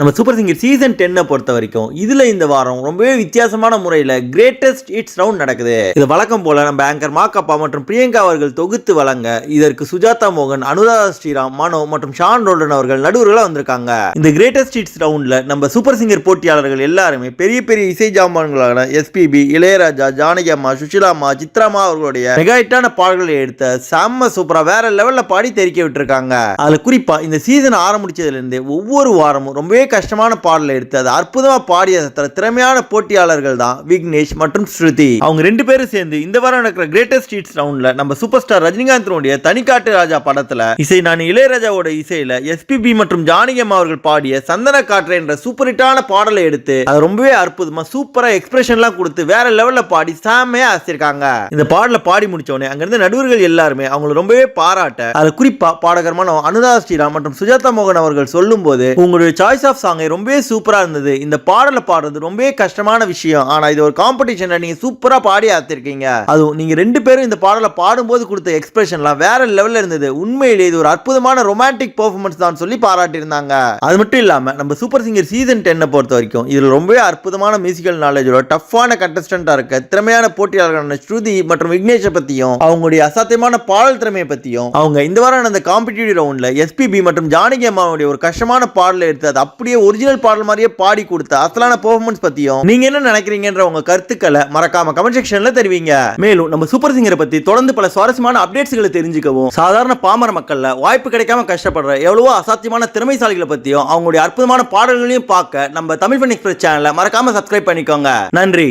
நம்ம super singer season டென்னை பொறுத்த வரைக்கும் இதில் இந்த வாரம் ரொம்பவே வித்தியாசமான முறையில் கிரேட்டஸ்ட் ஹிட்ஸ் ரவுண்ட் நடக்குது. இது வழக்கம் போல நம்ம ஆங்கர் மாக்கப்பா மற்றும் பிரியங்கா அவர்கள் தொகுத்து வழங்க இதற்கு சுஜாதா மோகன் அனுராதா ஸ்ரீராம் மனோ மற்றும் ஷான் ரோல்டன் அவர்கள் நடுவர்களாக வந்திருக்காங்க. இந்த கிரேட்டஸ்ட் ஹிட்ஸ் ரவுண்டில் நம்ம சூப்பர் சிங்கர் போட்டியாளர்கள் எல்லாருமே பெரிய பெரிய இசை ஜாமான்களான எஸ்பிபி இளையராஜா ஜானகி அம்மா சுஷிலாமா சித்ராமா அவர்களுடைய மெகாயிட்டான பாடல்களை எடுத்த செம்ம சூப்பராக வேற லெவலில் பாடி தெரிக்க விட்டுருக்காங்க. அதில் குறிப்பாக இந்த சீசன் ஆரம்பிச்சதுலேருந்து ஒவ்வொரு வாரமும் ரொம்பவே கஷ்டமான பாடலை எடுத்து அது அற்புதமாக பாடிய திறமையான போட்டியாளர்கள் தான் விக்னேஷ் மற்றும் ஸ்ருதி. அவங்க ரெண்டு பேரும் சேர்ந்து இந்த வாரம் நடக்கிற கிரேட்டஸ்ட் ஹிட்ஸ் ரவுண்ட்ல நம்ம சூப்பர் ஸ்டார் ரஜினிகாந்தனுடைய தனிக்காட்டு ராஜா படத்துல இசை நான் இளையராஜாவோட இசையில எஸ்பிபி மற்றும் ஜானகி அம்மா அவர்கள் பாடிய சந்தன காற்று என்ற சூப்பர் ஹிட்டான பாடலை எடுத்து அது ரொம்பவே அற்புதமா சூப்பரா எக்ஸ்பிரஷன்லாம் கொடுத்து வேற லெவல்ல பாடி சாமையா ஆசிருக்காங்க இந்த பாடல பாடி முடிச்சோடனே அங்கிருந்து நடுவர்கள் எல்லாருமே அவங்களை ரொம்பவே பாராட்ட அது குறிப்பா பாடகர்மான அனுதா ஸ்ரீராம் மற்றும் சுஜாதா மோகன் அவர்கள் சொல்லும் போது உங்களுடைய சாய்ஸ் ஆஃப் சாங் ரொம்பவே சூப்பரா இருந்தது. இந்த பாடலை பாடுறது ரொம்பவே கஷ்டமான விஷயம். ஆனா இது ஒரு காம்படிஷனில் நீங்க சூப்பரா பாடி ஆத்திருக்கீங்க. அதுவும் நீங்க ரெண்டு பேரும் இந்த பாடலை பாடும்போது கொடுத்த எக்ஸ்பிரஷன்லாம் வேற லெவல்ல இருந்தது. உண்மையிலே இது ஒரு அற்புதமான ரொமான்டிக் பெர்ஃபார்மன்ஸ் தான் சொல்லி பாராட்டியிருந்தாங்க. அது மட்டும் இல்லாம நம்ம சூப்பர் சிங்கர் சீசன் டென்னை பொறுத்த வரைக்கும் இதுல ரொம்பவே அற்புதமான மியூசிக்கல் நாலேஜோட டஃப்பான கண்டஸ்டண்டா இருக்க திறமையான போட்டியாளர்களான ஸ்ருதி மற்றும் விக்னேஷை பத்தியும் அவங்களுடைய அசாத்தியமான பாடல் திறமையை பற்றியும் அவங்க இந்த வாரம் அந்த காம்படிட்டிவ் ரவுண்டில் எஸ்பிபி மற்றும் ஜானகி அம்மாவுடைய ஒரு கஷ்டமான பாடலை எடுத்து அது அப்படியே ஒரிஜினல் பாடல் மாதிரியே பாடி கொடுத்த அசலான பெர்ஃபார்மன்ஸ் பத்தியும் நீங்க என்ன நினைக்கிறீங்கன்ற உங்க கருத்துக்களை மறக்காம கமெண்ட் செக்ஷன்ல தெரிவிங்க. மேலும் நம்ம சூப்பர் சிங்கரை பத்தி தொடர்ந்து பல சுவாரஸ்யமான அப்டேட்ஸ்களை தெரிஞ்சுக்கவும் சாதாரண பாமர மக்கள்ல வாய்ப்பு கிடைக்காம கஷ்டப்படுற எவ்வளவோ அசாத்தியமான திறமைசாலிகளை பத்தியும் அவங்களுடைய அற்புதமான பாடல்களையும் பார்க்க நம்ம தமிழ் பண்ணி எக்ஸ்பிரஸ் சேனலை மறக்காம சப்ஸ்கிரைப் பண்ணிக்கோங்க. நன்றி.